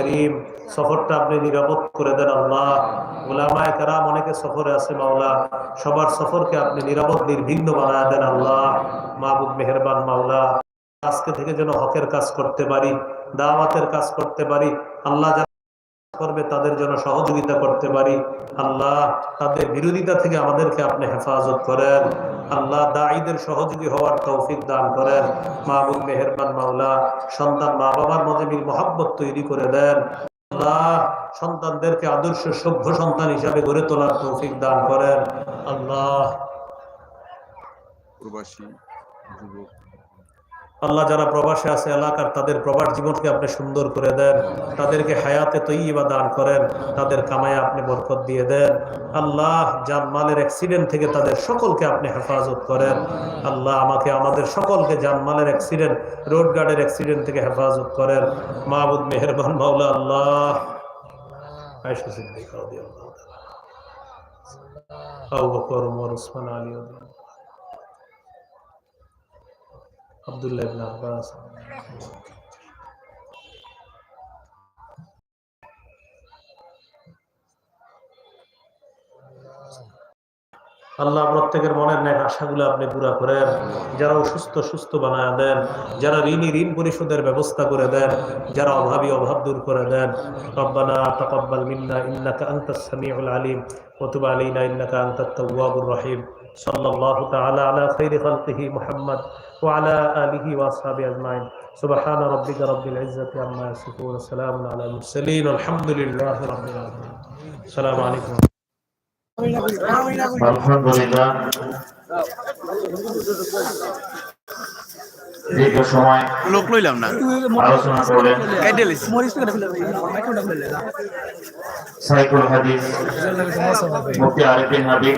করিম, সফরটা আপনি নিরাপদ করে দেন আল্লাহ। ওলামায় কারাম অনেকে সফরে আছে মাওলা, সবার সফরকে আপনি নিরাপদ, নির্বিঘ্ন বানায় দেন আল্লাহ। মাহবুব মেহরবান মাওলা, আজকে থেকে যেন হকের কাজ করতে পারি, দাওয়াতের কাজ করতে পারি, আল্লাহ করবে, তাদের জন্য সহযোগিতা করতে পারি। আল্লাহ তাদের বিরোধিতা থেকে আমাদেরকে আপনি হেফাজত করেন। আল্লাহ দায়ীদের সহযোগী হওয়ার তৌফিক দান করেন। মাহবুব মেহরবান মাওলা, সন্তান মা বাবার মধ্যে মিল মহাব্বত তৈরি করে দেন। সন্তানদেরকে আদর্শ সভ্য সন্তান হিসাবে গড়ে তোলার তৌফিক দান করেন। আল্লাহ। প্রবাসী, যুবক আল্লাহ যারা প্রবাসে আছে এলাকার, তাদের প্রবাস জীবনকে আপনি সুন্দর করে দেন, তাদেরকে হায়াতে তৈবা দান করেন, তাদের কামায় আপনি বরকত দিয়ে দেন। আল্লাহ জানমালের অ্যাক্সিডেন্ট থেকে তাদের সকলকে আপনি হেফাজত করেন। আল্লাহ আমাকে, আমাদের সকলকে জানমালের অ্যাক্সিডেন্ট রোড গার্ডের অ্যাক্সিডেন্ট থেকে হেফাজত করেন। মাহবুদ মেহরবান মাওলা আল্লাহ। ওসমান, আলী আব্দুল্লাহ ইবনে আব্বাস। আল্লাহ প্রত্যেকের মনের ন্যাক আশাগুলো আপনি পুরা করেন। যারা অসুস্থ, সুস্থ বানায় দেন, যারা ঋণী ঋণ পরিশোধের ব্যবস্থা করে দেন, যারা অভাবী অভাব দূর করে দেন, রব্বানা তাকাব্বাল মিন্না ইন্নাকা আনতাস সামিউল আলিম, ওয়া তুব ইন্নাকা আনতাত তাওয়াবুর রহিম। সাল্লাল্লাহু তাআলা আলা খাইরি খালকিহি মুহাম্মদ ওয়া আলা আলিহি ওয়া আসহাবিহি আজমাইন সুবহান রাব্বিকা রাব্বিল ইজ্জাতি আম্মা ইয়াসিফুন ওয়া সালামুন আলাল মুরসালিন আলহামদুলিল্লাহি রাব্বিল আলামিন আসসালামু আলাইকুম আলহামদুলিল্লাহ দীর্ঘ সময় লোক লইলাম না আলোচনা করলেন কেটে লিস সাইকুল হাদিস মুফতি আরিফিন হাবিব